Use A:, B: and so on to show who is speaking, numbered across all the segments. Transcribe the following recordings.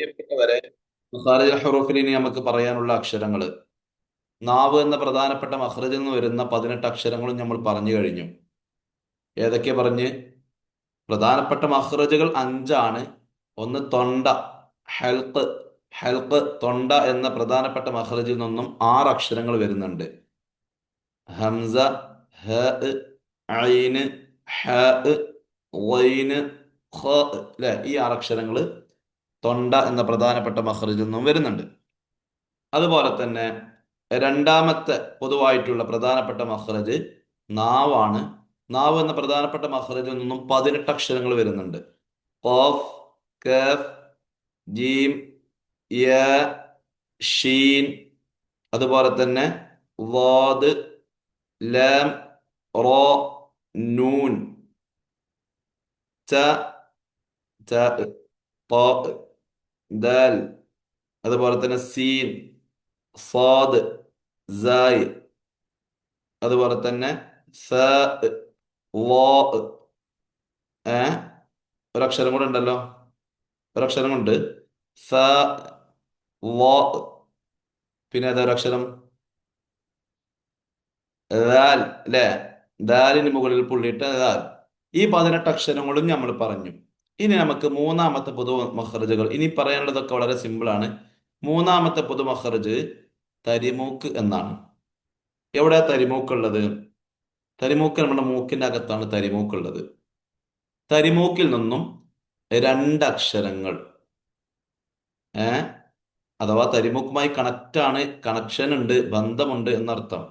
A: പ്രിയപ്പെട്ടവരെ മഖാരിജ് ഹുറൂഫിൽ ഇനി നമുക്ക് പറയാനുള്ള അക്ഷരങ്ങൾ നാവ് എന്ന പ്രധാനപ്പെട്ട മഹ്റജിൽ നിന്ന് വരുന്ന പതിനെട്ട് അക്ഷരങ്ങളും നമ്മൾ പറഞ്ഞു കഴിഞ്ഞു. ഏതൊക്കെ പറഞ്ഞ്? പ്രധാനപ്പെട്ട മഹ്റജുകൾ അഞ്ചാണ്. ഒന്ന് തൊണ്ട ഹെൽത്ത് ഹെൽത്ത് തൊണ്ട എന്ന പ്രധാനപ്പെട്ട മഹ്റജിൽ നിന്നും ആറ് അക്ഷരങ്ങൾ വരുന്നുണ്ട്. ഹംസ ഹ ഐന് ഹ വൈന് ഖ അല്ലെ ഈ ആറ് അക്ഷരങ്ങൾ തൊണ്ട എന്ന പ്രധാനപ്പെട്ട മഖ്റജിൽ നിന്നും വരുന്നുണ്ട്. അതുപോലെ തന്നെ രണ്ടാമത്തെ പൊതുവായിട്ടുള്ള പ്രധാനപ്പെട്ട മഖ്റജ് നാവാണ്. നാവ് എന്ന പ്രധാനപ്പെട്ട മഖ്റജിൽ നിന്നും പതിനെട്ട് അക്ഷരങ്ങൾ വരുന്നുണ്ട്. ഖാഫ് കഫ് ജീം ഷീൻ അതുപോലെ തന്നെ വാദ് ലാം റോ നൂൻ ച ത ദാൽ അതുപോലെ തന്നെ സീൻ സാദ് സായ് അതുപോലെ തന്നെ ഏ ഒരക്ഷരം കൂടെ ഉണ്ടല്ലോ. ഒരക്ഷരം കൊണ്ട് സ വാ പിന്നെ ഏതാ ഒരക്ഷരം? ദാൽ അല്ലേ ദാലിന് മുകളിൽ പുള്ളിയിട്ട് ദാൽ. ഈ പതിനെട്ട് അക്ഷരങ്ങളും നമ്മൾ പറഞ്ഞു. ഇനി നമുക്ക് മൂന്നാമത്തെ പൊതു മഖറജുകൾ ഇനി പറയാനുള്ളതൊക്കെ വളരെ സിമ്പിളാണ് മൂന്നാമത്തെ പൊതു മഖറജ് തരിമൂക്ക് എന്നാണ്. എവിടെയാ തരിമൂക്കുള്ളത് തരിമൂക്ക് നമ്മുടെ മൂക്കിന്റെ അകത്താണ് തരിമൂക്കുള്ളത് തരിമൂക്കിൽ നിന്നും രണ്ടക്ഷരങ്ങൾ ഏ? അഥവാ തരിമൂക്കുമായി കണക്റ്റ് ആണ് കണക്ഷൻ ഉണ്ട് ബന്ധമുണ്ട് എന്നർത്ഥം.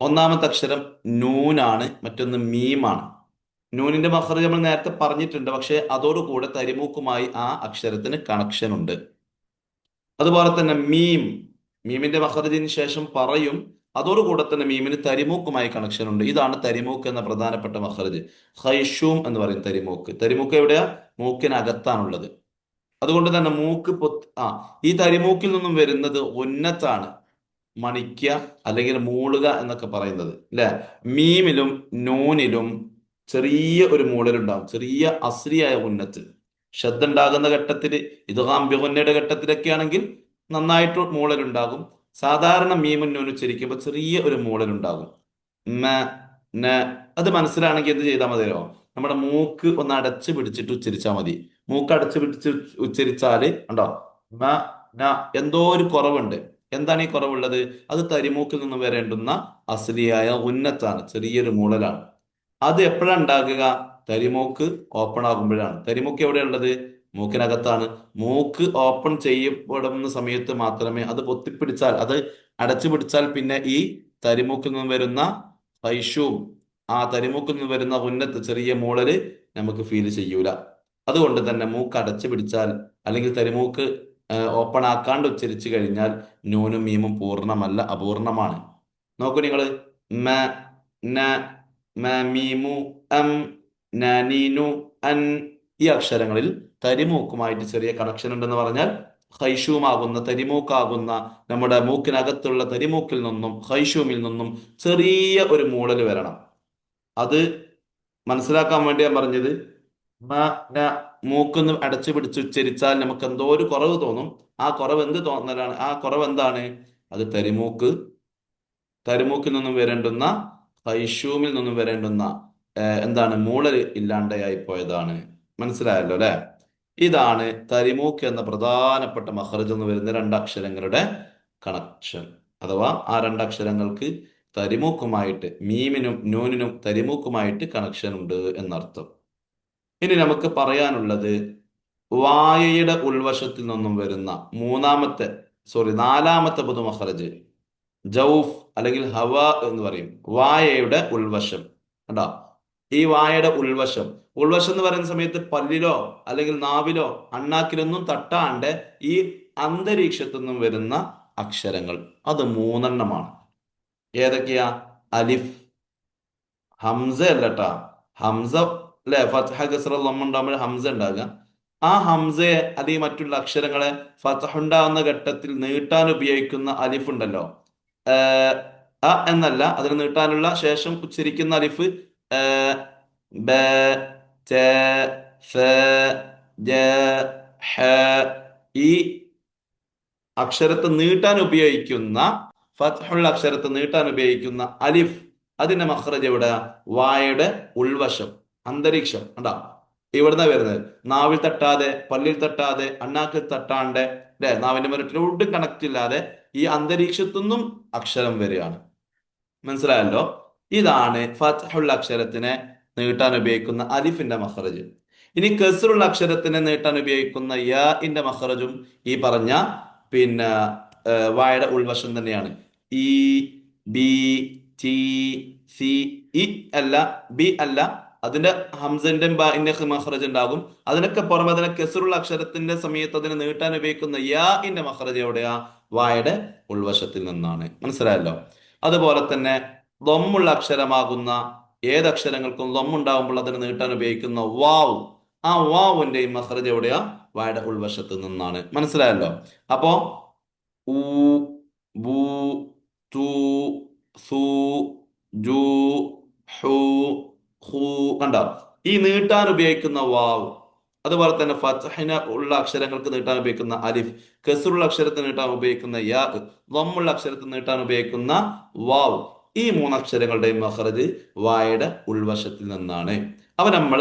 A: ഒന്നാമത്തെ അക്ഷരം നൂനാണ് മറ്റൊന്ന് മീമാണ്. നൂനിന്റെ മഖറജ് നമ്മൾ നേരത്തെ പറഞ്ഞിട്ടുണ്ട്. പക്ഷെ അതോടുകൂടെ തരിമൂക്കുമായി ആ അക്ഷരത്തിന് കണക്ഷൻ ഉണ്ട്. അതുപോലെ തന്നെ മീം. മീമിന്റെ മഹറജിന് ശേഷം പറയും. അതോടുകൂടെ തന്നെ മീമിന് തരിമൂക്കുമായി കണക്ഷൻ ഉണ്ട്. ഇതാണ് തരിമൂക്ക് എന്ന പ്രധാനപ്പെട്ട മഖറജ് ഹൈഷൂം എന്ന് പറയും തരിമൂക്ക്. തരിമൂക്ക് എവിടെയാ? മൂക്കിനകത്താണുള്ളത്. അതുകൊണ്ട് തന്നെ മൂക്ക് പൊത്ത് ആ ഈ തരിമൂക്കിൽ നിന്നും വരുന്നത് ഉന്നത്താണ്. മണിക്ക അല്ലെങ്കിൽ മൂളുക എന്നൊക്കെ പറയുന്നത്. അല്ലെ മീമിലും നൂനിലും ചെറിയ ഒരു മൂളലുണ്ടാവും ചെറിയ അസ്രിയായ ഉന്നത്ത്. ശ്രദ്ധ ഉണ്ടാകുന്ന ഘട്ടത്തിൽ ഇത് കാമ്പ്യകുന്നയുടെ ഘട്ടത്തിലൊക്കെ ആണെങ്കിൽ നന്നായിട്ട് മൂളലുണ്ടാകും സാധാരണ മീമുന്നോനുച്ചരിക്കുമ്പോൾ ചെറിയ ഒരു മൂളലുണ്ടാകും അത് മനസ്സിലാണെങ്കിൽ എന്ത് ചെയ്താൽ മതിയോ? നമ്മുടെ മൂക്ക് ഒന്ന് അടച്ചു പിടിച്ചിട്ട് ഉച്ചരിച്ചാൽ മതി. മൂക്ക് അടച്ചു പിടിച്ച് ഉച്ചരിച്ചാൽ ഉണ്ടോ? മ ന എന്തോ ഒരു കുറവുണ്ട്. എന്താണ് ഈ കുറവുള്ളത്? അത് തരിമൂക്കിൽ നിന്ന് വരേണ്ടുന്ന അസലിയായ ഉന്നത്താണ്. ചെറിയൊരു മൂളലാണ് അത് എപ്പോഴാണ് ഉണ്ടാകുക തരിമൂക്ക് ഓപ്പൺ ആകുമ്പോഴാണ്. തരിമൂക്ക് എവിടെയുള്ളത്? മൂക്കിനകത്താണ്. മൂക്ക് ഓപ്പൺ ചെയ്യപ്പെടുന്ന സമയത്ത് മാത്രമേ അത് പൊത്തിപ്പിടിച്ചാൽ അത് അടച്ചു പിടിച്ചാൽ പിന്നെ ഈ തരിമൂക്കിൽ നിന്ന് വരുന്ന പൈശുവും ആ തരിമൂക്കിൽ നിന്ന് വരുന്ന ഉന്നത്ത് ചെറിയ മൂളൽ നമുക്ക് ഫീൽ ചെയ്യൂല. അതുകൊണ്ട് തന്നെ മൂക്ക് അടച്ചു പിടിച്ചാൽ അല്ലെങ്കിൽ തരിമൂക്ക് ഓപ്പൺ ആക്കാണ്ട് ഉച്ചരിച്ചു കഴിഞ്ഞാൽ നൂനും മീമും പൂർണമല്ല അപൂർണമാണ് നോക്കൂ നിങ്ങൾ മ ന മീമു അം നാനീനു അൻ ഈ അക്ഷരങ്ങളിൽ തരിമൂക്കുമായിട്ട് ചെറിയ കണക്ഷൻ ഉണ്ടെന്ന് പറഞ്ഞാൽ ഹൈഷൂമാകുന്ന തരിമൂക്കാകുന്ന നമ്മുടെ മൂക്കിനകത്തുള്ള തരിമൂക്കിൽ നിന്നും ഹൈഷൂമിൽ നിന്നും ചെറിയ ഒരു മൂളൽ വരണം. അത് മനസ്സിലാക്കാൻ വേണ്ടി ഞാൻ പറഞ്ഞത് മൂക്കൊന്ന് അടച്ചു പിടിച്ച് ഉച്ചരിച്ചാൽ നമുക്ക് എന്തോ ഒരു കുറവ് തോന്നും. ആ കുറവ് എന്ത് തോന്നലാണ്? ആ കുറവ് എന്താണ്? അത് തരിമൂക്ക് തരിമൂക്കിൽ നിന്നും വരേണ്ടുന്ന ഹൈഷൂമിൽ നിന്നും വരേണ്ടുന്ന എന്താണ് മൂളൽ ഇല്ലാണ്ടയായി പോയതാണ് മനസ്സിലായല്ലോ അല്ലെ? ഇതാണ് തരിമൂക്ക് എന്ന പ്രധാനപ്പെട്ട മഹർജ് എന്ന് വരുന്ന രണ്ടക്ഷരങ്ങളുടെ കണക്ഷൻ അഥവാ ആ രണ്ടക്ഷരങ്ങൾക്ക് തരിമൂക്കുമായിട്ട് മീമിനും നൂനിനും തരിമൂക്കുമായിട്ട് കണക്ഷൻ ഉണ്ട് എന്നർത്ഥം. ഇനി നമുക്ക് പറയാനുള്ളത് വായയുടെ ഉൾവശത്തിൽ നിന്നും വരുന്ന മൂന്നാമത്തെ സോറി നാലാമത്തെ പൊതുമഹറജ് ജൗഫ് അല്ലെങ്കിൽ ഹവ എന്ന് പറയും. വായയുടെ ഉൾവശം. കണ്ടോ? ഈ വായയുടെ ഉൾവശം. ഉൾവശം എന്ന് പറയുന്ന സമയത്ത് പല്ലിലോ അല്ലെങ്കിൽ നാവിലോ അണ്ണാക്കിലൊന്നും തട്ടാണ്ട് ഈ അന്തരീക്ഷത്തു നിന്നും വരുന്ന അക്ഷരങ്ങൾ. അത് മൂന്നെണ്ണമാണ്. ഏതൊക്കെയാ? അലിഫ് ഹംസ അല്ലട്ടാ. ഹംസ അല്ലെ? ഫത്ഹ ഗസ്ര ഉണ്ടാകുമ്പോൾ ഹംസ ഉണ്ടാകുക ആ ഹംസയെ അല്ലെങ്കിൽ മറ്റുള്ള അക്ഷരങ്ങളെ ഉണ്ടാകുന്ന ഘട്ടത്തിൽ നീട്ടാൻ ഉപയോഗിക്കുന്ന അലിഫ് ഉണ്ടല്ലോ. അ എന്നല്ല അതിന് നീട്ടാനുള്ള ശേഷം ഉച്ചരിക്കുന്ന അലിഫ് ബ ത ഫ ഹ ഈ അക്ഷരത്തെ നീട്ടാൻ ഉപയോഗിക്കുന്ന ഫത്ഹുള്ള അക്ഷരത്തെ നീട്ടാൻ ഉപയോഗിക്കുന്ന അലിഫ് അതിന്റെ മഹ്റജ് എവിടെ? വായയുടെ ഉൾവശം അന്തരീക്ഷം. ഉണ്ടാ ഇവിടുന്ന് വരുന്നത്. നാവിൽ തട്ടാതെ പല്ലിൽ തട്ടാതെ അണ്ണാക്കിൽ തട്ടാണ്ട് അല്ലെ നാവിന്റെ മുരട്ടിൽ ഒട്ടും കണക്ട് ഇല്ലാതെ ഈ അന്തരീക്ഷത്തു നിന്നും അക്ഷരം വരികയാണ്. മനസ്സിലായല്ലോ? ഇതാണ് ഫത്ഹുള്ള അക്ഷരത്തിനെ നീട്ടാൻ ഉപയോഗിക്കുന്ന അലിഫിന്റെ മഹ്റജ് ഇനി കസറുള്ള അക്ഷരത്തിനെ നീട്ടാൻ ഉപയോഗിക്കുന്ന യാഇന്റെ മഹ്റജും ഈ പറഞ്ഞ പിന്നെ വായുടെ ഉൾവശം തന്നെയാണ്. ഈ ബി ടി സി ഇ അല്ല ബി അല്ല അതിന്റെ ഹംസന്റെ മഹ്റജ് ഉണ്ടാകും. അതിനൊക്കെ പുറമെ അതിനെ കെസറുള്ള അക്ഷരത്തിന്റെ സമയത്ത് അതിനെ നീട്ടാൻ ഉപയോഗിക്കുന്ന യാ ഇന്റെ മഹ്റജ് എവിടെയാ? വായുടെ ഉൾവശത്തിൽ നിന്നാണ്. മനസ്സിലായല്ലോ? അതുപോലെ തന്നെ ലൊമ്മുള്ള അക്ഷരമാകുന്ന ഏത് അക്ഷരങ്ങൾക്കും ലൊമ്മുണ്ടാകുമ്പോൾ അതിനെ നീട്ടാൻ ഉപയോഗിക്കുന്ന വാവ്. ആ വാവിന്റെ മഹ്റജ് എവിടെയാ? വായുടെ ഉൾവശത്ത് നിന്നാണ്. മനസ്സിലായല്ലോ? അപ്പോ ഊ ജു ഹു ഈ നീട്ടാൻ ഉപയോഗിക്കുന്ന വാവ് അതുപോലെ തന്നെ ഫത്ഹിന ഉള്ള അക്ഷരങ്ങൾക്ക് നീട്ടാൻ ഉപയോഗിക്കുന്ന അലിഫ് കസുറുള്ള അക്ഷരത്തിന് നീട്ടാൻ ഉപയോഗിക്കുന്ന യാ വമ്മുള്ള അക്ഷരത്തിന് നീട്ടാൻ ഉപയോഗിക്കുന്ന വാവ് ഈ മൂന്ന് അക്ഷരങ്ങളുടെയും മഹ്റജ് വായുടെ ഉൾവശത്തിൽ നിന്നാണ്. അവ നമ്മൾ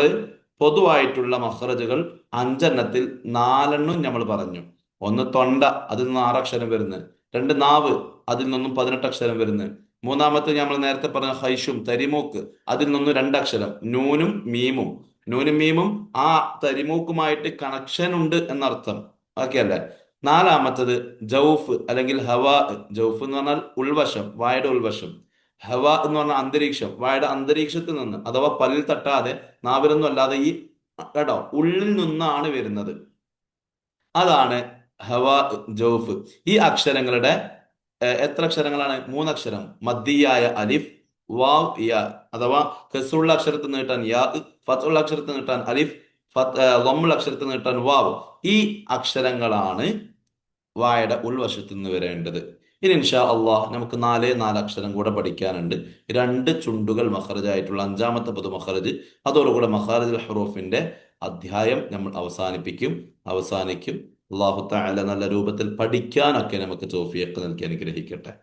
A: പൊതുവായിട്ടുള്ള മഹ്റജുകൾ അഞ്ചെണ്ണത്തിൽ നാലെണ്ണം നമ്മൾ പറഞ്ഞു. ഒന്ന് തൊണ്ട അതിൽ നിന്ന് ആറക്ഷരം വരുന്നത് രണ്ട് നാവ് അതിൽ നിന്നും പതിനെട്ട് അക്ഷരം വരുന്നത് മൂന്നാമത്തെ നമ്മൾ നേരത്തെ പറഞ്ഞ ഹൈഷും തരിമൂക്ക് അതിൽ നിന്നും രണ്ടക്ഷരം. നൂനും മീമും. നൂനും മീമും ആ തരിമൂക്കുമായിട്ട് കണക്ഷൻ ഉണ്ട് എന്നർത്ഥം. ഓക്കെ അല്ലേ? നാലാമത്തത് ജൗഫ് അല്ലെങ്കിൽ ഹവാ. ജൗഫ് എന്ന് പറഞ്ഞാൽ ഉൾവശം വായുടെ ഉൾവശം. ഹവാ എന്ന് പറഞ്ഞാൽ അന്തരീക്ഷം വായുടെ അന്തരീക്ഷത്തിൽ നിന്ന് അഥവാ പല്ലിൽ തട്ടാതെ നാവിലൊന്നും അല്ലാതെ ഈ കേട്ടോ ഉള്ളിൽ നിന്നാണ് വരുന്നത്. അതാണ് ഹവാ ജൗഫ്. ഈ അക്ഷരങ്ങളുടെ എത്ര അക്ഷരങ്ങളാണ്? മൂന്നക്ഷരം. മദ്ദിയായ അലിഫ് വാവ് യാ. അഥവാ ഖസുള്ള അക്ഷരത്തിൽ നീട്ടാൻ യാ ഫത്തുള്ള അക്ഷരത്തിൽ നീട്ടാൻ അലിഫ് ലമ്മുള്ള അക്ഷരത്തിൽ നീട്ടാൻ വാവ്. ഈ അക്ഷരങ്ങളാണ് വായുടെ ഉൾവശത്ത് നിന്ന് വരേണ്ടത്. ഇനി ഇൻഷാ അള്ളാഹ് നമുക്ക് നാലേ നാല് അക്ഷരം കൂടെ പഠിക്കാനുണ്ട്. രണ്ട് ചുണ്ടുകൾ മഹറജായിട്ടുള്ള അഞ്ചാമത്തെ പൊതു മഹറജ് അതോടുകൂടെ മഖാറജുൽ ഹറൂഫിന്റെ അധ്യായം നമ്മൾ അവസാനിപ്പിക്കും. അവസാനിക്കും. അള്ളാഹു തആല നല്ല രൂപത്തിൽ പഠിക്കാനൊക്കെ നമുക്ക് തോഫിയൊക്കെ നൽകി അനുഗ്രഹിക്കട്ടെ.